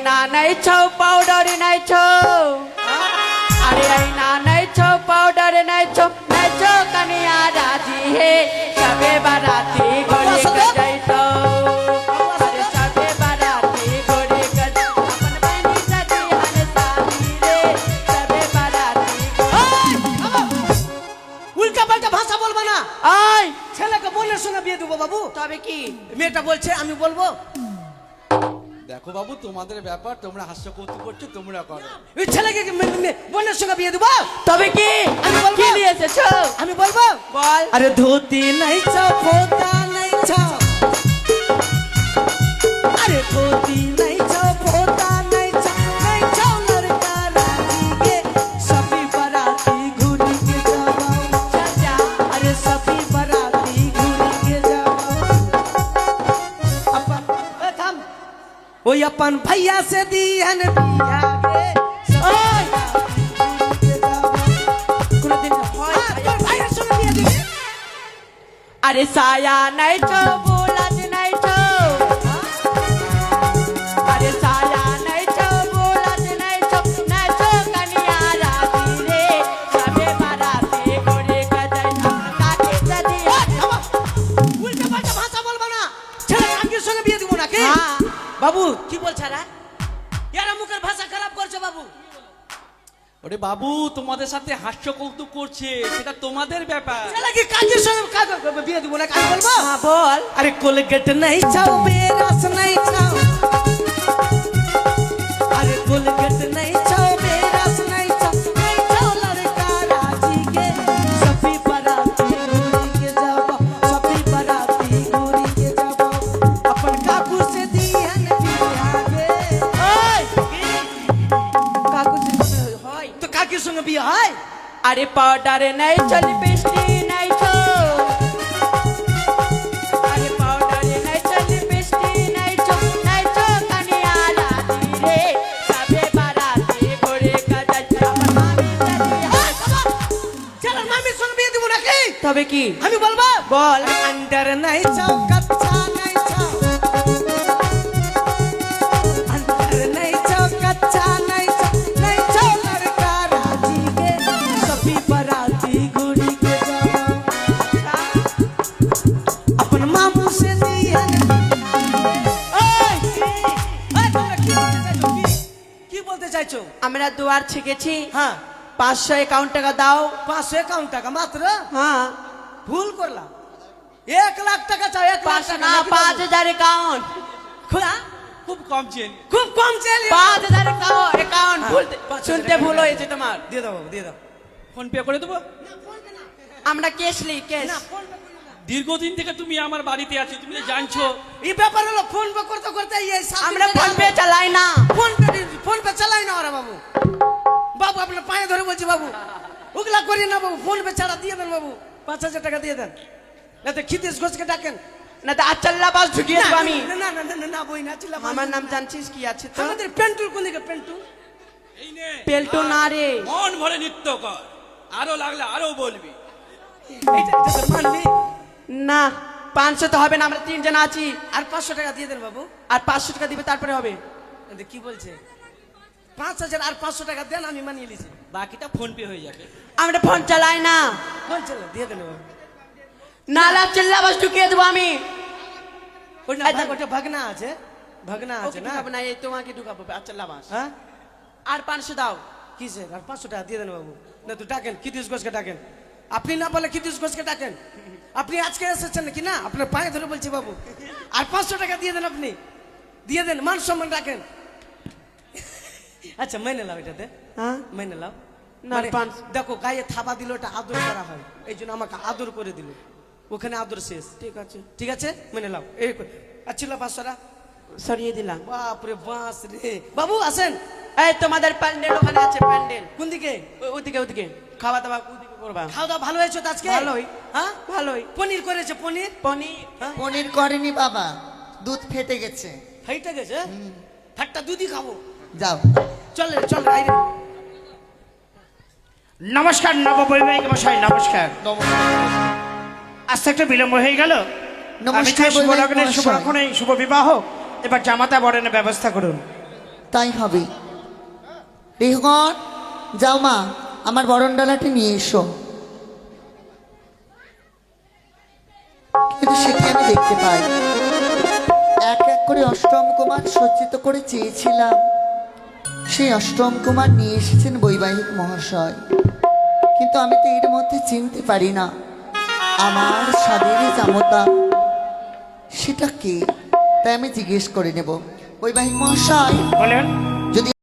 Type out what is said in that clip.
ના નહીં છો પાવડર નહીં છો અરે ના નહીં છો પાવડર નહીં છો નહીં છો કનિયા રાજી હે સવે બરાતી ગોળી ગઈ તો ছেলেকে বলে শুনে বিয়ে দেবো বাবু তবে কি মেয়েটা বলছে আমি বলব দেখো বাবু তোমাদের ব্যাপার তোমরা হাস্য কৌতুক করছ তোমরা করো। ওই ছেলেকে কি মে- মে- বোনের সঙ্গে বিয়ে দেবো? তবে কি? আমি বলব। কি নিয়ে এসেছ? আমি বলব। বল। আরে ধুতি নাই চাও ফোতা নাই চাও আরে ধুতি নাই अपन भैया से दिहन बिया गे ओए কোনদিন হয় भैया सुन दिया दिबे अरे साया नहीं छो बोलत नहीं छो अरे साया नहीं छो बोलत नहीं छो नहीं छो कनिया राती रे सबे बाराती घोड़ी के जैतो काके सदी উল্টা পাল্টা ভাষা বলবা না ছেলে আঙ্গির সঙ্গে বিয়ে দিব নাকি হ্যাঁ। বাবু কি বলছারা এরা? মুখের ভাষা খারাপ করছে বাবু। ওরে বাবু তোমাদের সাথে হাস্য কৌতুক করছে সেটা তোমাদের ব্যাপার। চলে কি কাজের সঙ্গে কাজ বিয়ে দিব না বল। আরে কোলে গেট নাই চাও বেরাস নাই চাও। আরে পাউডারে নাই চলি বৃষ্টি নাই তো। দিব তবে কি? আমি বলব? বল আন্ডার নাই চৌকাত চাইছো? আমরা দুয়ার ছেকেছি। হ্যাঁ। পাঁচশো একাউন্ট টাকা দাও। পাঁচশো একাউন্ট টাকা মাত্র? হ্যাঁ। ভুল করলাম। এক লাখ টাকা চাও এক লাখ না পাঁচ হাজার একাউন্ট। খোলা। খুব কম চেন খুব কম চেল পাঁচ হাজার একাউন্ট। হ্যাঁ, ভুলতে শুনতে ভুল হয়েছে তোমার। দিয়ে দাও দিয়ে দাও ফোন পে করে দেবো? আমরা কেস লি কেস দীর্ঘদিন থেকে তুমি আমার বাড়িতে আছো তুমি তো জানছো। এই ব্যাপার হলো ফোন পে করতে করতে এই আমরা ফোন পে চালাই না। ফোন পে ফোন পে চালাই না ওরা বাবু। বাবু আপনার পায়ে ধরে বলছি বাবু। ওগুলা করি না বাবু ফোন পে ছাড়া দিয়ে দেন বাবু। পাঁচ হাজার টাকা দিয়ে দেন। না তো ক্ষিতেশ ঘোষকে ডাকেন। না তো আচ্ছাল্লা বাস ঢুকিয়ে দেবো আমি। না না না না, বই না চিল্লা আমার নাম জানছিস কি আছে তো আমাদের পেন্টুল কোন দিকে পেন্টুল এই নে। না রে। মন ভরে নৃত্য কর। আরও লাগলে আরও বলবি। মানবি? না পাঁচশো তো হবে না আমরা তিনজন আছি। আর পাঁচশো টাকা দিয়ে দেন বাবু। আর পাঁচশো টাকা দিবে তারপরে হবে। কি বলছে? পাঁচ হাজার আর পাঁচশো টাকা দেন আমি মানিয়ে নিয়েছি বাকিটা ফোন পে হয়ে যাবে। আমরা ফোন চালাই না। বলছে না, দিয়ে দেন নালা চিল্লা বাস ঢুকিয়ে দেবো আমি। ওটা ভাগনা আছে। ভাগনা আছে না? এই তোমাকে ঢুকাবো। আচ্ছাল্লা বাস হ্যাঁ? আর পাঁচশো দাও। কিসের আর পাঁচশো টাকা দিয়ে দেন বাবু। না তো ডাকেন কিতিশ ঘোষকে ডাকেন। আপনি না বলে কিতিশ ঘোষকে ডাকেন। আপনি আজকে এসেছেন নাকি? না আপনার পায়ে ধরে বলছি বাবু। আর পাঁচশো টাকা দিয়ে দেন আপনি। দিয়ে দেন মান সম্মান ডাকেন আচ্ছা মেনে লাও এটাতে। হ্যাঁ? মেনে লাও না, মানে দেখো গায়ে থাবা দিল ওটা আদর করা হয়। এই জন্য আমাকে আদর করে দিল। ওখানে আদর শেষ। ঠিক আছে। ঠিক আছে? মেনে লাও এই আচ্ছিল পাঁচশোটা সরিয়ে দিলাম। বাপরে বাস রে। বাবু আসেন। এই তোমাদের প্যান্ডেল ওখানে আছে প্যান্ডেল। কোন দিকে? ও- ওদিকে ওদিকে। খাওয়া দাওয়া ওদিকে করবা? খাওয়া দাওয়া ভালো হয়েছে তো আজকে? ভালোই। হ্যাঁ? ভালোই। পনির করেছে পনির? পনির। পনির করেনি বাবা দুধ ফেটে গেছে। হাইটা গেছে? ঠাট্টা দুধই খাব। যাও। চল চল রে, নমস্কার নববৈবাহিক মশাই নমস্কার। আজ তো একটু বিলম্ব হয়ে গেল। নমস্কার শুভ লগ্নের শুভ শুভ বিবাহ। এবার জামাতা বরণের ব্যবস্থা করুন। তাই হবে। রেহগণ যাও মা আমার বরণডালাটি নিয়ে এসো। কিন্তু সেটি আমি দেখতে পাই এক এক করে অষ্টম কুমার সজ্জিত করে চেয়েছিলাম। সেই অষ্টম কুমার নিয়ে এসেছেন বৈবাহিক মহাশয়। কিন্তু আমি তো এর মধ্যে চিনতে পারি না আমার স্বাদের জামতা সেটা কে? তাই আমি জিজ্ঞেস করে নেব। বৈবাহিক মহাশয় বলেন।